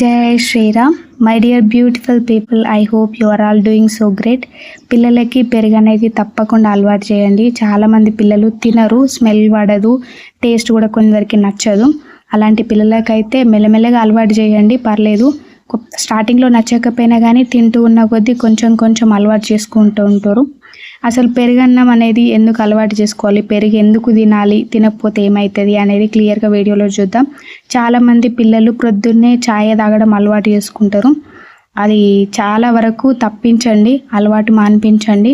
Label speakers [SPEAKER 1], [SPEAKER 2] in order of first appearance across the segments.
[SPEAKER 1] Jai Sriram. My dear beautiful people I hope you are all doing so great. పిల్లలకి పెరుగు అనేది తప్పకుండా అలవాటు చేయండి. చాలామంది పిల్లలు తినరు స్మెల్ పడదు టేస్ట్ కూడా కొందరికి నచ్చదు. అలాంటి పిల్లలకైతే మెల్లమెల్లగా అలవాటు చేయండి పర్లేదు. స్టార్టింగ్లో నచ్చకపోయినా కానీ తింటూ ఉన్న కొద్దీ కొంచెం కొంచెం అలవాటు చేసుకుంటూ ఉంటారు. అసలు పెరుగన్నం అనేది ఎందుకు అలవాటు చేసుకోవాలి? పెరుగు ఎందుకు తినాలి? తినకపోతే ఏమవుతుంది అనేది క్లియర్గా వీడియోలో చూద్దాం. చాలామంది పిల్లలు ప్రొద్దున్నే ఛాయ తాగడం అలవాటు చేసుకుంటారు. అది చాలా వరకు తప్పించండి అలవాటు మాన్పించండి.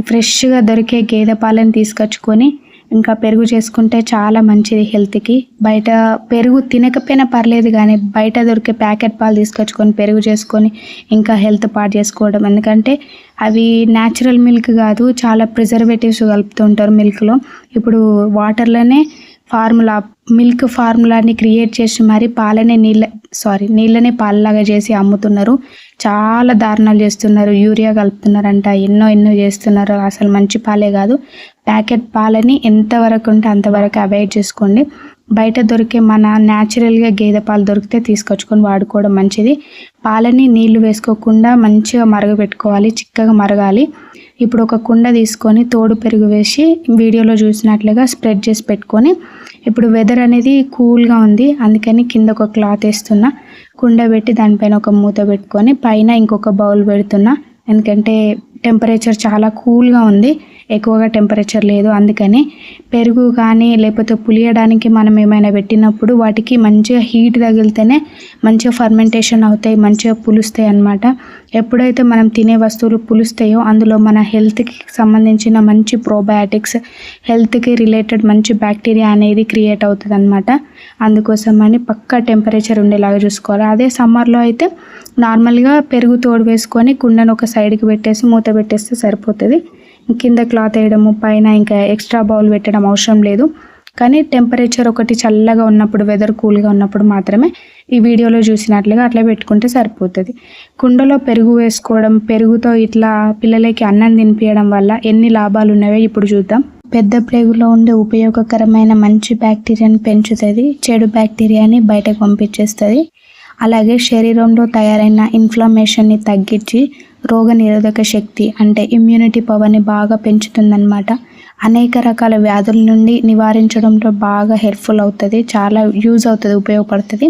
[SPEAKER 1] ఫ్రెష్గా దొరికే గేదె పాలను తీసుకొచ్చుకొని ఇంకా పెరుగు చేసుకుంటే చాలా మంచిది హెల్త్కి. బయట పెరుగు తినకపోయినా పర్లేదు కానీ బయట దొరికే ప్యాకెట్ పాలు తీసుకొచ్చుకొని పెరుగు చేసుకొని ఇంకా హెల్త్ పాడు చేసుకోవడం. ఎందుకంటే అవి న్యాచురల్ మిల్క్ కాదు చాలా ప్రిజర్వేటివ్స్ కలుపుతుంటారు మిల్క్లో. ఇప్పుడు వాటర్లోనే ఫార్ములా మిల్క్ ఫార్ములాని క్రియేట్ చేసి మరి పాలనే నీళ్ళ సారీ నీళ్ళనే పాలలాగా చేసి అమ్ముతున్నారు. చాలా దారుణాలు చేస్తున్నారు. యూరియా కలుపుతున్నారంట. ఎన్నో ఎన్నో చేస్తున్నారు. అసలు మంచి పాలే కాదు. ప్యాకెట్ పాలని ఎంతవరకు ఉంటే అంతవరకు అవాయిడ్ చేసుకోండి. బయట దొరికే మన న్యాచురల్గా గేదె పాలు దొరికితే తీసుకొచ్చుకొని వాడుకోవడం మంచిది. పాలని నీళ్ళు వేసుకోకుండా మంచిగా మరగబెట్టుకోవాలి చిక్కగా మరగాలి. ఇప్పుడు ఒక కుండ తీసుకొని తోడు పెరుగు వేసి వీడియోలో చూసినట్లుగా స్ప్రెడ్ చేసి పెట్టుకొని ఇప్పుడు వెదర్ అనేది కూల్గా ఉంది. అందుకని కింద ఒక క్లాత్ వేస్తున్నా. కుండ పెట్టి దానిపైన ఒక మూత పెట్టుకొని పైన ఇంకొక బౌల్ పెడుతున్నా. ఎందుకంటే టెంపరేచర్ చాలా కూల్గా ఉంది. ఎక్కువగా టెంపరేచర్ లేదు. అందుకని పెరుగు కానీ లేకపోతే పులియడానికి మనం ఏమైనా పెట్టినప్పుడు వాటికి మంచిగా హీట్ తగిలితేనే మంచిగా ఫర్మెంటేషన్ అవుతాయి మంచిగా పులుస్తాయి అన్నమాట. ఎప్పుడైతే మనం తినే వస్తువులు పులుస్తాయో అందులో మన హెల్త్కి సంబంధించిన మంచి ప్రోబయాటిక్స్ హెల్త్కి రిలేటెడ్ మంచి బ్యాక్టీరియా అనేది క్రియేట్ అవుతుంది అనమాట అందుకోసం అని పక్కా టెంపరేచర్ ఉండేలాగా చూసుకోవాలి. అదే సమ్మర్లో అయితే నార్మల్గా పెరుగు తోడు వేసుకొని కుండను ఒక సైడ్కి పెట్టేసి మూత పెట్టేస్తే సరిపోతుంది. కింద క్లాత్ వేయడము పైన ఇంకా ఎక్స్ట్రా బౌల్ పెట్టడం అవసరం లేదు. కానీ టెంపరేచర్ ఒకటి చల్లగా ఉన్నప్పుడు వెదర్ కూల్గా ఉన్నప్పుడు మాత్రమే ఈ వీడియోలో చూసినట్లుగా అట్లా పెట్టుకుంటే సరిపోతుంది. కుండలో పెరుగు వేసుకోవడం పెరుగుతో ఇట్లా పిల్లలకి అన్నం తినిపించడం వల్ల ఎన్ని లాభాలు ఉన్నాయో ఇప్పుడు చూద్దాం. పెద్ద ప్రేగులో ఉండే ఉపయోగకరమైన మంచి బ్యాక్టీరియాని పెంచుతుంది. చెడు బ్యాక్టీరియాని బయటకు పంపించేస్తుంది. అలాగే శరీరంలో తయారైన ఇన్ఫ్లమేషన్ని తగ్గించి రోగ నిరోధక శక్తి అంటే ఇమ్యూనిటీ పవర్ని బాగా పెంచుతుందన్నమాట. అనేక రకాల వ్యాధుల నుండి నివారించడంలో బాగా హెల్ప్ఫుల్ అవుతుంది. చాలా యూజ్ అవుతుంది ఉపయోగపడుతుంది.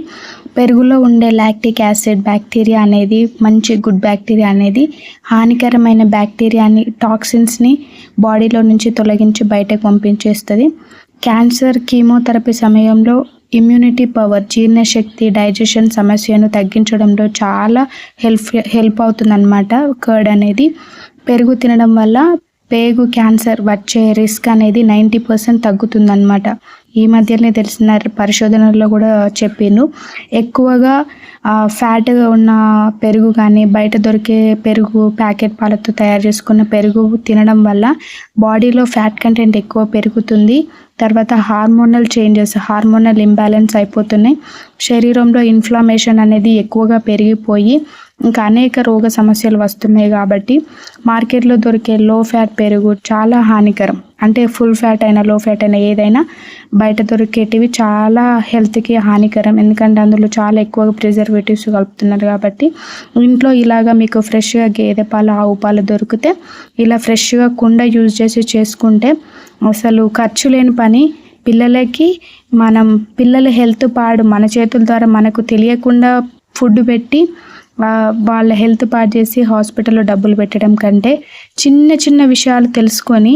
[SPEAKER 1] పెరుగులో ఉండే లాక్టిక్ యాసిడ్ బ్యాక్టీరియా అనేది మంచి గుడ్ బ్యాక్టీరియా అనేది హానికరమైన బ్యాక్టీరియాని టాక్సిన్స్ని బాడీలో నుంచి తొలగించి బయటకు పంపించేస్తుంది. క్యాన్సర్ కీమోథెరపీ సమయంలో ఇమ్యూనిటీ పవర్ జీర్ణశక్తి డైజెషన్ సమస్యను తగ్గించడంలో చాలా హెల్ప్ హెల్ప్ అవుతుందన్నమాట. కర్డ్ అనేది పెరుగు తినడం వల్ల పేగు క్యాన్సర్ వచ్చే రిస్క్ అనేది నైంటీ పర్సెంట్ తగ్గుతుందన్నమాట. ఈ మధ్యనే తెలిసిన పరిశోధనల్లో కూడా చెప్పిండు ఎక్కువగా ఫ్యాట్గా ఉన్న పెరుగు కానీ బయట దొరికే పెరుగు ప్యాకెట్ పాలతో తయారు చేసుకున్న పెరుగు తినడం వల్ల బాడీలో ఫ్యాట్ కంటెంట్ ఎక్కువ పెరుగుతుంది. తర్వాత హార్మోనల్ చేంజెస్ హార్మోనల్ ఇంబ్యాలెన్స్ అయిపోతున్నాయి. శరీరంలో ఇన్ఫ్లమేషన్ అనేది ఎక్కువగా పెరిగిపోయి ఇంకా అనేక రోగ సమస్యలు వస్తున్నాయి కాబట్టి మార్కెట్లో దొరికే లో ఫ్యాట్ పెరుగు చాలా హానికరం. అంటే ఫుల్ ఫ్యాట్ అయినా లో ఫ్యాట్ అయినా ఏదైనా బయట దొరికేటివి చాలా హెల్త్కి హానికరం. ఎందుకంటే అందులో చాలా ఎక్కువగా ప్రిజర్వేటివ్స్ కలుపుతున్నారు కాబట్టి ఇంట్లో ఇలాగా మీకు ఫ్రెష్గా గేదె పాలు ఆవు పాలు దొరికితే ఇలా ఫ్రెష్గా కుండ యూజ్ చేసి చేసుకుంటే అసలు ఖర్చు లేని పని. పిల్లలకి మనం పిల్లల హెల్త్ పాడు మన చేతుల ద్వారా మనకు తెలియకుండా ఫుడ్ పెట్టి వాళ్ళ హెల్త్ పాడు చేసి హాస్పిటల్లో డబ్బులు పెట్టడం కంటే చిన్న చిన్న విషయాలు తెలుసుకొని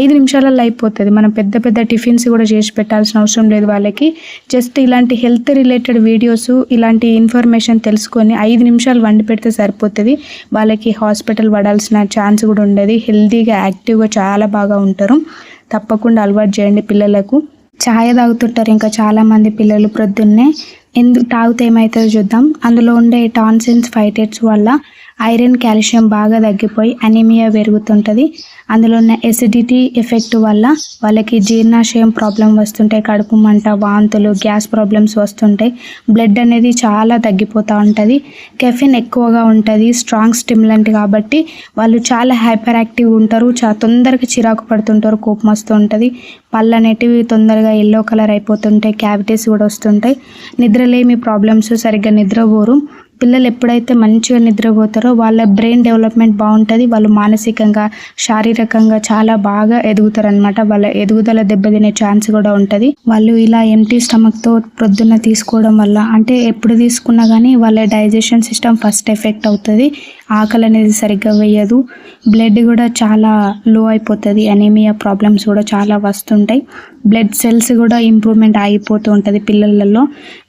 [SPEAKER 1] ఐదు నిమిషాలలో అయిపోతుంది. మనం పెద్ద పెద్ద టిఫిన్స్ కూడా చేసి పెట్టాల్సిన అవసరం లేదు వాళ్ళకి. జస్ట్ ఇలాంటి హెల్త్ రిలేటెడ్ వీడియోస్ ఇలాంటి ఇన్ఫర్మేషన్ తెలుసుకొని ఐదు నిమిషాలు వండి పెడితే సరిపోతుంది. వాళ్ళకి హాస్పిటల్ పడాల్సిన ఛాన్స్ కూడా ఉండదు. హెల్తీగా యాక్టివ్గా చాలా బాగా ఉంటారు. తప్పకుండా అలవాటు చేయండి పిల్లలకు. ఛాయ్ తాగుతుంటారు ఇంకా చాలామంది పిల్లలు ప్రొద్దున్నే. ఎందుకు తాగితే ఏమవుతుందో చూద్దాం. అందులో ఉండే టాన్సిన్స్ ఫైటెట్స్ వల్ల ఐరన్ కాల్షియం బాగా తగ్గిపోయి అనీమియా పెరుగుతుంటుంది. అందులో ఉన్న ఎసిడిటీ ఎఫెక్ట్ వల్ల వాళ్ళకి జీర్ణాశయం ప్రాబ్లం వస్తుంటాయి. కడుపు మంట వాంతులు గ్యాస్ ప్రాబ్లమ్స్ వస్తుంటాయి. బ్లడ్ అనేది చాలా తగ్గిపోతూ ఉంటుంది. కెఫిన్ ఎక్కువగా ఉంటుంది స్ట్రాంగ్ స్టిమ్యులెంట్ కాబట్టి వాళ్ళు చాలా హైపర్ యాక్టివ్ ఉంటారు. చాలా తొందరగా చిరాకు పడుతుంటారు కోపం వస్తూ ఉంటుంది పళ్ళు అనేటివి తొందరగా ఎల్లో కలర్ అయిపోతుంటాయి క్యావిటీస్ కూడా వస్తుంటాయి. నిద్రలేమి ప్రాబ్లమ్స్ సరిగ్గా నిద్రపోరు. పిల్లలు ఎప్పుడైతే మంచిగా నిద్రపోతారో వాళ్ళ బ్రెయిన్ డెవలప్మెంట్ బాగుంటుంది. వాళ్ళు మానసికంగా శారీరకంగా చాలా బాగా ఎదుగుతారు అనమాట వాళ్ళ ఎదుగుదల దెబ్బతినే ఛాన్స్ కూడా ఉంటుంది. వాళ్ళు ఇలా ఎంటీ స్టమక్తో పొద్దున్న తీసుకోవడం వల్ల అంటే ఎప్పుడు తీసుకున్నా కానీ వాళ్ళ డైజెషన్ సిస్టమ్ ఫస్ట్ ఎఫెక్ట్ అవుతుంది. ఆకలి అనేది సరిగ్గా వేయదు. బ్లడ్ కూడా చాలా లో అయిపోతుంది. అనీమియా ప్రాబ్లమ్స్ కూడా చాలా వస్తుంటాయి. బ్లడ్ సెల్స్ కూడా ఇంప్రూవ్మెంట్ ఆగిపోతూ ఉంటుంది పిల్లలలో.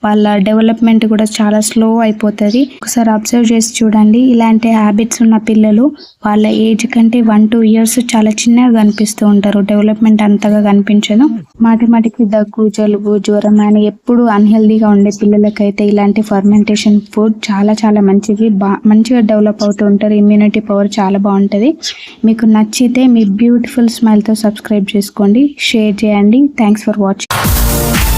[SPEAKER 1] వాళ్ళ డెవలప్మెంట్ కూడా చాలా స్లో అయిపోతుంది. ఒకసారి అబ్జర్వ్ చేసి చూడండి. ఇలాంటి హ్యాబిట్స్ ఉన్న పిల్లలు వాళ్ళ ఏజ్ కంటే వన్ టూ ఇయర్స్ చాలా చిన్నగా కనిపిస్తూ ఉంటారు. డెవలప్మెంట్ అంతగా కనిపించదు. మాటి మాటికి దగ్గు జలుబు జ్వరం అని ఎప్పుడు అన్హెల్దీగా ఉండే పిల్లలకైతే ఇలాంటి ఫర్మెంటేషన్ ఫుడ్ చాలా చాలా మంచిది. బా మంచిగా డెవలప్ అవుతుంది అవుతూ ఉంటారు ఇమ్యూనిటీ పవర్ చాలా బాగుంటుంది. మీకు నచ్చితే మీ బ్యూటిఫుల్ స్మైల్తో సబ్స్క్రైబ్ చేసుకోండి షేర్ చేయండి. Thanks for watching